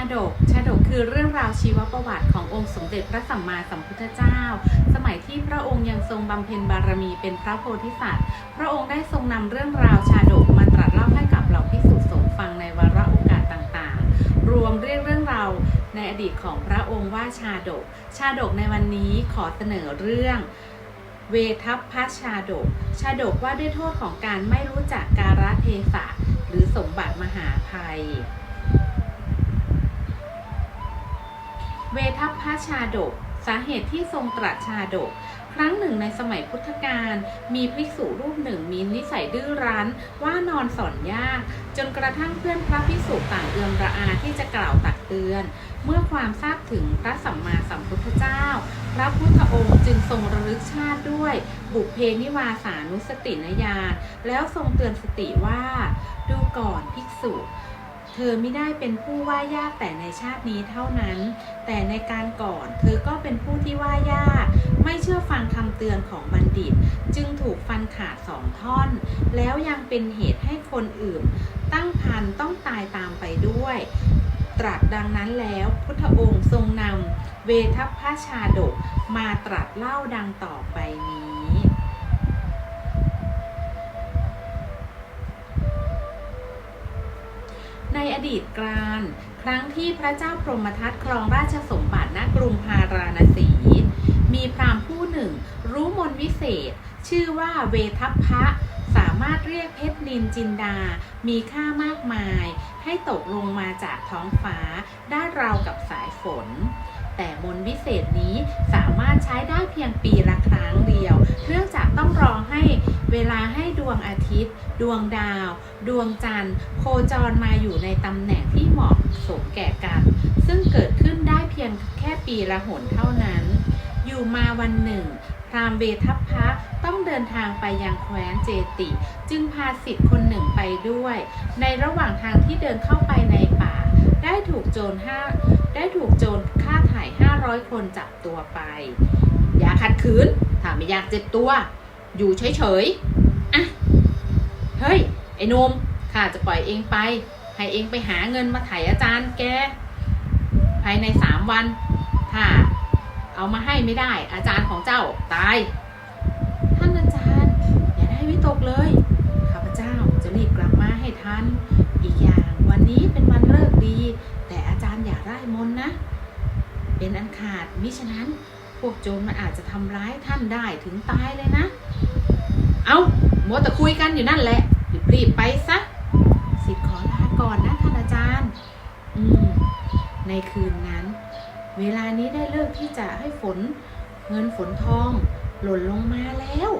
าดก ชาดกคือเรื่องราวชีวประวัติขององค์สมเด็จพระสัมมาสัมพุทธเจ้า สมัยที่พระองค์ยังทรงบำเพ็ญบารมีเป็นพระโพธิสัตว์ พระองค์ได้ทรงนำเรื่องราวชาดกมาตรัสเล่าให้กับเหล่าภิกษุสงฆ์ฟังในวาระโอกาสต่างๆ รวมเรียกเรื่องราวในอดีตของพระองค์ว่าชาดก ชาดกในวันนี้ขอเสนอเรื่องเวทัพพชาดก ชาดกว่าด้วยโทษของการไม่รู้จักการะเทศะหรือสมบัติมหาภัย เวทัพพชาดก สาเหตุที่ทรงตรัสชาดก ครั้งหนึ่งในสมัยพุทธกาลมีภิกษุรูปหนึ่งมีนิสัยดื้อรั้น ว่านอนสอนยาก จนกระทั่งเพื่อนพระภิกษุต่างเอือมระอาที่จะกล่าวตักเตือน เมื่อความทราบถึงพระสัมมาสัมพุทธเจ้า พระพุทธองค์จึงทรงระลึกชาติด้วย บุพเพนิวาสานุสตินญาณแล้วทรงเตือนสติว่า ดูก่อนภิกษุ เธอไม่ได้เป็นผู้ว่ายากแต่ในชาตินี้เท่านั้น แต่ในการก่อน เธอก็เป็นผู้ที่ว่ายาก ไม่เชื่อฟังคำเตือนของบัณฑิต จึงถูกฟันขาดสองท่อน แล้วยังเป็นเหตุให้คนอื่น ตั้งพันต้องตายตามไปด้วย ตรัสดังนั้นแล้วพุทธองค์ทรงนำเวทัพพชาดกมาตรัสเล่าดังต่อไปนี้ อดีตการครั้งที่พระเจ้าพรหมทัตครองราชสมบัติณกรุงพาราณสี มีพราหมณ์ผู้หนึ่ง รู้มนวิเศษ ชื่อว่าเวทัพพะสามารถเรียกเพชรนินจินดา มีค่ามากมาย ให้ตกลงมาจากท้องฟ้า ได้ราวกับสายฝน แต่มนวิเศษนี้สามารถใช้ได้เพียงปีละครั้งเดียว เนื่องจากต้องรอให้เวลาให้ดวงอา ทิตย์ ดวงดาว ดวงจันทร์ โคจรมาอยู่ในตำแหน่งที่เหมาะสมแก่กัน ซึ่งเกิดขึ้นได้เพียงแค่ปีละหนเท่านั้น อยู่มาวันหนึ่งพรามเวทัพพะต้องเดินทางไปยังแคว้นเจติ จึงพาสิทธิ์คนหนึ่งไปด้วย ในระหว่างทางที่เดินเข้าไปในป่า ได้ถูกโจรห้าได้ถูกโจรฆ่าถ่าย 500 คนจับตัวไป อย่าขัดขืนถ้าไม่อยากเจ็บตัว อยู่เฉยๆอะ เฮ้ย ไอ้นมข้าจะปล่อยเองไป ให้เองไปหาเงินมาไถ่อาจารย์แก ภายในสามวัน ถ้าเอามาให้ไม่ได้ อาจารย์ของเจ้าตาย ท่านอาจารย์ อย่าได้วิตกเลย ข้าพเจ้าจะรีบกลับมาให้ทันอีกอย่างวันนี้เป็นวันเลิกดี แต่อาจารย์อย่าไร้มนนะ เป็นอันขาดมิฉะนั้น พวกโจรมันอาจจะทำร้ายท่านได้ถึงตายเลยนะ เอา มัวแต่คุยกันอยู่นั่นแหละรีบไปซะสิทธิ์ขอลาก่อนนะท่านอาจารย์ อืม ในคืนนั้น เวลานี้ได้เลิกที่จะให้ฝน เงินฝนทอง หล่นลงมาแล้ว